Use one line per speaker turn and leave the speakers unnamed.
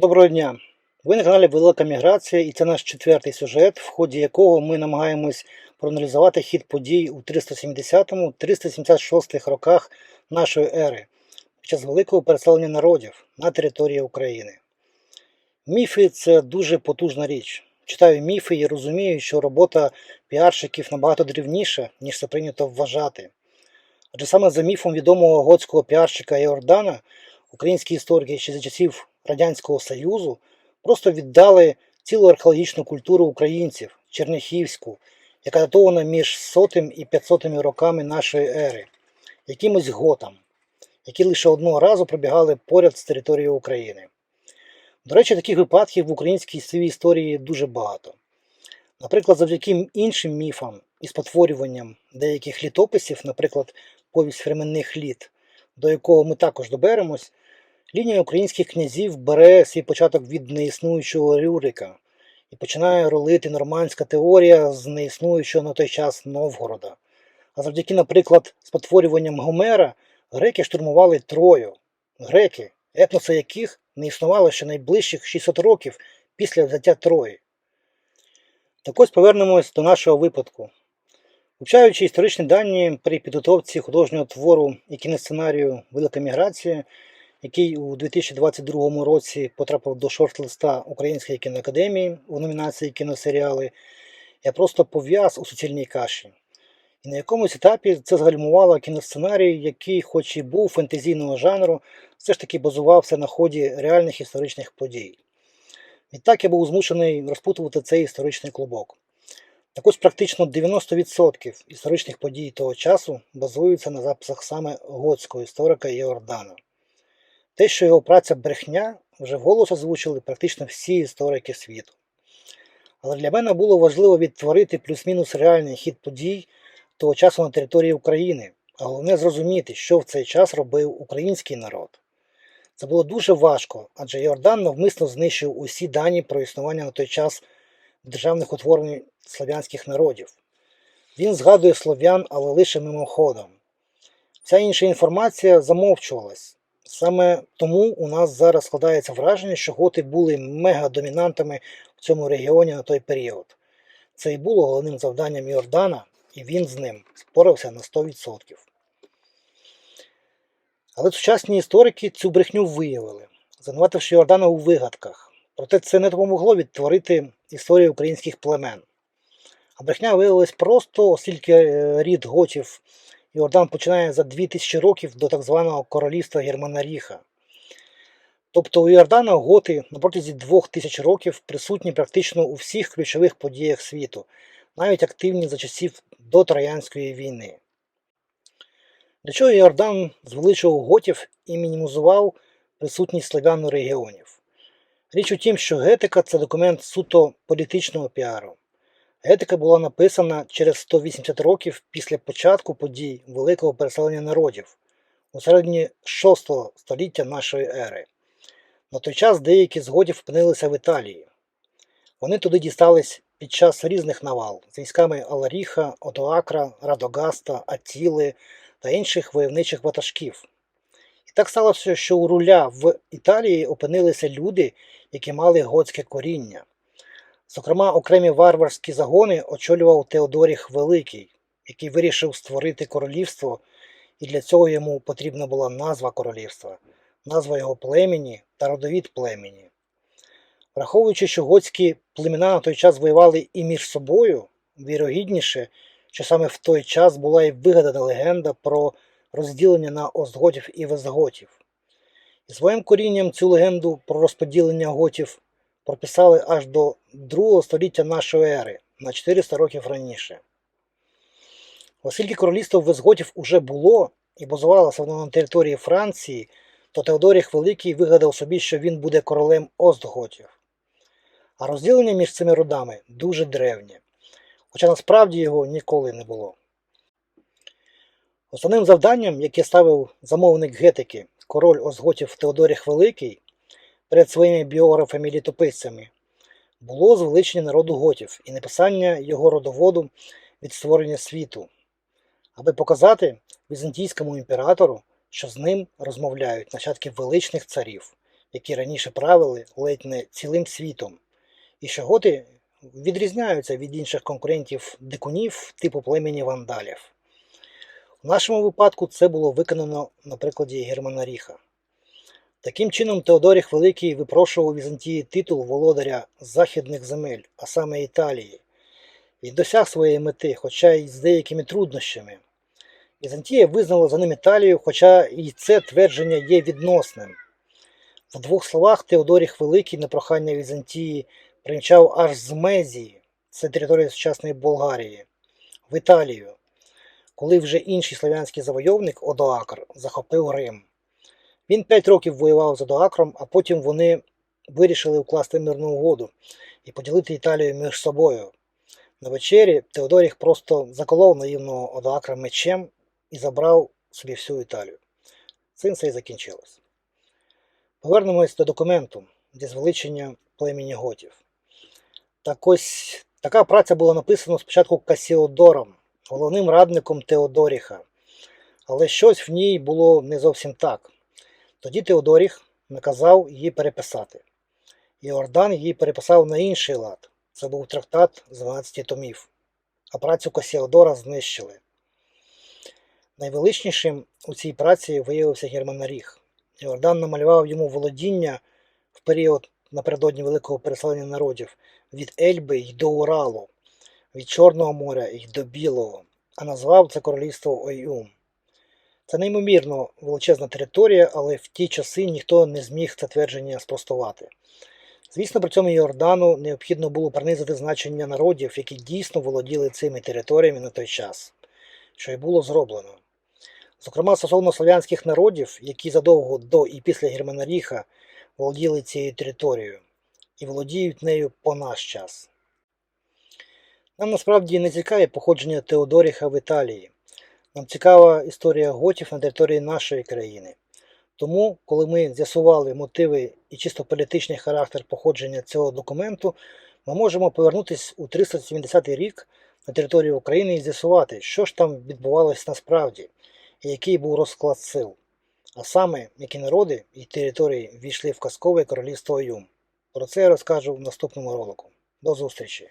Доброго дня! Ви на каналі Велика Міграція і це наш четвертий сюжет, в ході якого ми намагаємось проаналізувати хід подій у 370-376 роках нашої ери під час великого переселення народів на території України. Міфи це дуже потужна річ. Читаю міфи і розумію, що робота піарщиків набагато дрівніша, ніж це прийнято вважати. Адже саме за міфом відомого готського піарщика Йордана українські історики ще за часів Радянського Союзу просто віддали цілу археологічну культуру українців, черняхівську, яка датована між сотим і п'ятсотими роками нашої ери, якимось готам, які лише одного разу пробігали поряд з територією України. До речі, таких випадків в українській свій історії дуже багато. Наприклад, завдяки іншим міфам і спотворюванням деяких літописів, наприклад, повість временних літ, до якого ми також доберемось, лінія українських князів бере свій початок від неіснуючого Рюрика і починає ролити нормандська теорія з неіснуючого на той час Новгорода. А завдяки, наприклад, спотворюванням Гомера греки штурмували Трою. Греки, етноси яких не існувало ще найближчих 600 років після взяття Трої. Так ось повернемось до нашого випадку. Вивчаючи історичні дані при підготовці художнього твору і кіносценарію Велика міграція, який у 2022 році потрапив до шорт-листа Української кіноакадемії у номінації кіносеріали, я просто пов'яз у суцільній каші. І на якомусь етапі це згальмувало кіносценарій, який, хоч і був фентезійного жанру, все ж таки базувався на ході реальних історичних подій. Відтак я був змушений розпутувати цей історичний клубок. Так ось практично 90% історичних подій того часу базуються на записах саме готського історика Йордана. Те, що його праця брехня, вже вголос озвучили практично всі історики світу. Але для мене було важливо відтворити плюс-мінус реальний хід подій того часу на території України, а головне зрозуміти, що в цей час робив український народ. Це було дуже важко, адже Йордан навмисно знищив усі дані про існування на той час державних утворень слов'янських народів. Він згадує слов'ян, але лише мимоходом. Вся інша інформація замовчувалась. Саме тому у нас зараз складається враження, що готи були мегадомінантами в цьому регіоні на той період. Це і було головним завданням Йордана, і він з ним спорався на 100%. Але сучасні історики цю брехню виявили, звинувативши Йордана у вигадках. Проте це не допомогло відтворити історію українських племен. А брехня виявилась просто, оскільки е, рід готів Йордан починає за 2000 років до так званого королівства Германаріха. Тобто у Йордана готи на протязі 2000 років присутні практично у всіх ключових подіях світу, навіть активні за часів до Троянської війни. Для чого Йордан звеличував готів і мінімізував присутність славян у регіонів? Річ у тім, що гетика це документ суто політичного піару. Гетика була написана через 180 років після початку подій великого переселення народів у середині 6 століття нашої ери. На той час деякі з готів опинилися в Італії. Вони туди дістались під час різних навал з військами Аларіха, Одоакра, Радогаста, Атіли та інших войовничих ватажків. І так сталося, що у руля в Італії опинилися люди, які мали готське коріння. Зокрема, окремі варварські загони очолював Теодоріх Великий, який вирішив створити королівство, і для цього йому потрібна була назва королівства, назва його племені та родовід племені. Враховуючи, що готські племена на той час воювали і між собою, вірогідніше, що саме в той час була і вигадана легенда про розділення на остготів і вестготів. І своїм корінням цю легенду про розподілення готів прописали аж до 2 століття нашої ери, на 400 років раніше. Оскільки королівство Визготів уже було і базувалося воно на території Франції, то Теодоріх Великий вигадав собі, що він буде королем Остготів. А розділення між цими родами дуже древнє, хоча насправді його ніколи не було. Основним завданням, яке ставив замовник гетики, король Озготів Теодоріх Великий, перед своїми біографами і літописцями, було звеличення народу готів і написання його родоводу від створення світу, аби показати візантійському імператору, що з ним розмовляють нащадки величних царів, які раніше правили ледь не цілим світом, і що готи відрізняються від інших конкурентів дикунів типу племені вандалів. У нашому випадку це було виконано на прикладі Германа Ріха. Таким чином, Теодоріх Великий випрошував у Візантії титул володаря західних земель, а саме Італії. Він досяг своєї мети, хоча й з деякими труднощами. Візантія визнала за ним Італію, хоча і це твердження є відносним. В двох словах Теодоріх Великий на прохання Візантії примчав аж з Мезії, це територія сучасної Болгарії, в Італію, коли вже інший слов'янський завойовник Одоакр захопив Рим. Він п'ять років воював з Одоакром, а потім вони вирішили укласти мирну угоду і поділити Італію між собою. На вечері Теодоріх просто заколов наївного Одоакра мечем і забрав собі всю Італію. Цим все і закінчилось. Повернемось до документу зі звеличення племені готів. Так ось така праця була написана спочатку Касіодором, головним радником Теодоріха. Але щось в ній було не зовсім так. Тоді Теодоріх наказав її переписати. Іордан її переписав на інший лад. Це був трактат з 12 томів, а працю Касіодора знищили. Найвеличнішим у цій праці виявився Германаріх. Іордан намалював йому володіння в період напередодні великого переселення народів від Ельби й до Уралу, від Чорного моря й до Білого, а назвав це королівство Ойюм. Це неймовірно величезна територія, але в ті часи ніхто не зміг це твердження спростувати. Звісно, при цьому Йордану необхідно було принизити значення народів, які дійсно володіли цими територіями на той час, що й було зроблено. Зокрема, стосовно слов'янських народів, які задовго до і після Германаріха володіли цією територією і володіють нею по наш час. Нам насправді не цікаве походження Теодоріха в Італії. Нам цікава історія готів на території нашої країни. Тому, коли ми з'ясували мотиви і чисто політичний характер походження цього документу, ми можемо повернутися у 370 рік на територію України і з'ясувати, що ж там відбувалося насправді, і який був розклад сил, а саме, які народи і території війшли в казкове королівство Юм. Про це я розкажу в наступному ролику. До зустрічі!